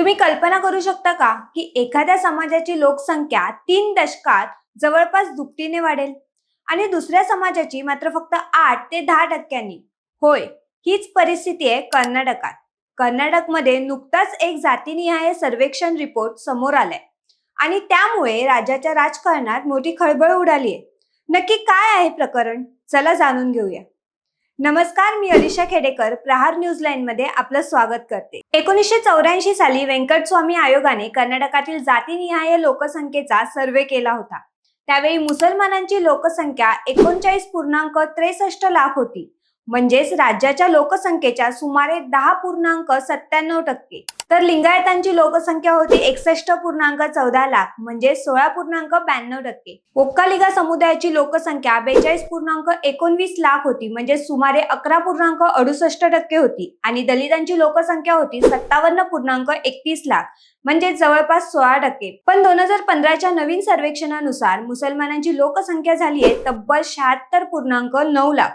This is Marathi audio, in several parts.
तुम्ही कल्पना करू शकता का की एखाद्या समाजाची लोकसंख्या तीन दशकात जवळपास दुपटीने वाढेल? आणि दुसऱ्या समाजाची मात्र फक्त आठ ते दहा टक्क्यांनी. होय हीच परिस्थिती आहे कर्नाटकात. कर्नाटकमध्ये नुकताच एक जातीनिहाय सर्वेक्षण रिपोर्ट समोर आलाय. आणि त्यामुळे राज्याच्या राजकारणात मोठी खळबळ उडाली आहे नक्की काय आहे प्रकरण? चला जाणून घेऊया. नमस्कार मी अलिशा खेडेकर प्रहार न्यूज लाईन मध्ये आपलं स्वागत करते. एकोणीसशे चौऱ्याऐंशी साली व्यंकटस्वामी आयोगाने कर्नाटकातील जातीनिहाय लोकसंख्येचा सर्वे केला होता. त्यावेळी मुसलमानांची लोकसंख्या एकोणचाळीस पूर्णांक त्रेसष्ट लाख होती. म्हणजेच राज्याच्या लोकसंख्येच्या सुमारे दहा पूर्णांक सत्त्याण्णव टक्के. तर लिंगायतांची लोकसंख्या होती एकसष्ट पूर्णांक चौदा लाख म्हणजे सोळा पूर्णांक ब्याण्णव टक्के. ओक्कालिगा समुदायाची लोकसंख्या बेचाळीस पूर्णांक एकोणवीस लाख होती म्हणजे सुमारे अकरा पूर्णांक अडुसष्ट टक्के होती. आणि दलितांची लोकसंख्या होती सत्तावन्न पूर्णांक एकतीस लाख म्हणजे जवळपास सोळा टक्के. पण दोन हजार पंधराच्या नवीन सर्वेक्षणानुसार मुसलमानांची लोकसंख्या झाली आहे तब्बल शहात्तर पूर्णांक नऊ लाख.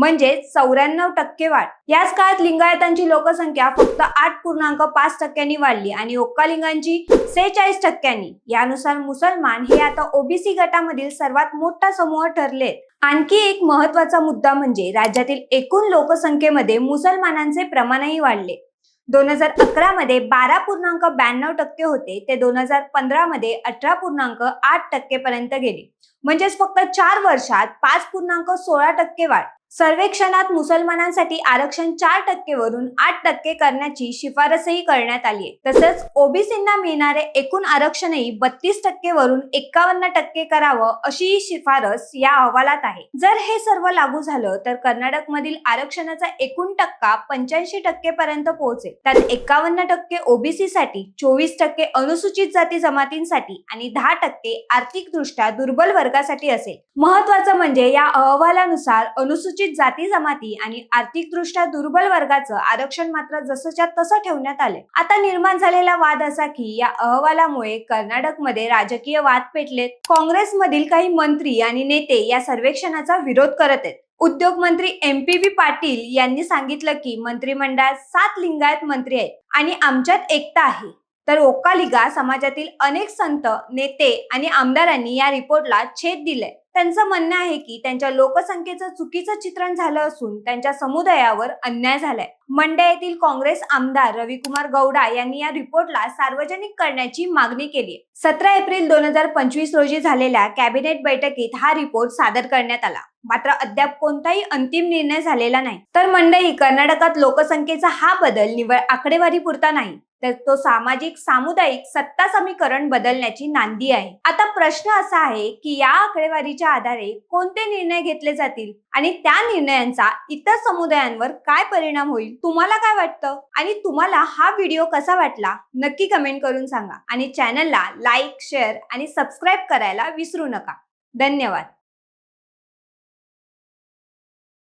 म्हणजे चौऱ्याण्णव टक्के वाढ. याच काळात लिंगायतांची लोकसंख्या फक्त आठ पूर्णांक पाच टक्क्यांनी वाढली आणि ओक्कालिंगांची सेहेचाळीस टक्क्यांनी. यानुसार मुसलमान हे आता ओबीसी गटामधील सर्वात मोठा समूह ठरले आणखी एक महत्त्वाचा मुद्दा म्हणजे राज्यातील एकूण लोकसंख्येमध्ये मुसलमानांचे प्रमाणही वाढले. दोन हजार अकरा मध्ये बारा पूर्णांक ब्याण्णव टक्के होते ते दोन हजार पंधरा मध्ये अठरा पूर्णांक आठ टक्के पर्यंत गेले. म्हणजेच फक्त चार वर्षात पाच पूर्णांक सोळा टक्के वाढ. सर्वेक्षणात मुसलमानांसाठी आरक्षण चार टक्केवरून आठ टक्के करण्याची शिफारसही करण्यात आली आहे. तसंच ओबीसींना मिळणारे एकूण आरक्षणही बत्तीस टक्केवरून एकावन्न टक्के करावं अशी शिफारस या अहवालात आहे. जर हे सर्व लागू झालं तर कर्नाटक मधील आरक्षणाचा एकूण टक्का पंच्याऐंशी टक्के पर्यंत पोहोचेल. त्यात एकावन्न टक्के ओबीसी साठी चोवीस टक्के अनुसूचित जाती जमातींसाठी आणि दहा टक्के आर्थिक दृष्ट्या दुर्बल वर्गासाठी असेल. महत्वाचं म्हणजे या अहवालानुसार अनुसूचित जाती जमाती आणि आर्थिकदृष्ट्या दुर्बल वर्गाचं आरक्षण मात्र जसंच्या तसं ठेवण्यात आले आता निर्माण झालेला वाद असा की या अहवालामुळे कर्नाटकमध्ये राजकीय वाद पेटलेत. काँग्रेसमधील काही मंत्री आणि नेते या सर्वेक्षणाचा विरोध करत आहेत. उद्योग मंत्री एम पी बी पाटील यांनी सांगितलं की मंत्रिमंडळात सात लिंगायत मंत्री आहेत आणि आमच्यात एकता आहे. तर ओकालिगा समाजातील अनेक संत नेते आणि आमदारांनी या रिपोर्टला छेद दिलाय. त्यांचं म्हणणं आहे की त्यांच्या लोकसंख्येचं चुकीचं चित्रण झालं असून त्यांच्या समुदायावर अन्याय झालाय. मंड्या येथील काँग्रेस आमदार रविकुमार गौडा यांनी या रिपोर्टला सार्वजनिक करण्याची मागणी केली सतरा एप्रिल दोन हजार पंचवीस रोजी झालेल्या कॅबिनेट बैठकीत हा रिपोर्ट सादर करण्यात आला. मात्र अद्याप कोणताही अंतिम निर्णय झालेला नाही. तर मंडई कर्नाटकात लोकसंख्येचा हा बदल निवळ आकडेवारी पुरता नाही. तर तो सामाजिक सामुदायिक सत्ता समीकरण बदलण्याची नांदी आहे. आता प्रश्न असा आहे की या आकडेवारीच्या आधारे कोणते निर्णय घेतले जातील आणि त्या निर्णयांचा इतर समुदायांवर काय परिणाम होईल? तुम्हाला काय वाटतं? आणि तुम्हाला हा व्हिडिओ कसा वाटला? नक्की कमेंट करून सांगा. आणि चॅनलला लाईक शेअर आणि सबस्क्राईब करायला विसरू नका. धन्यवाद.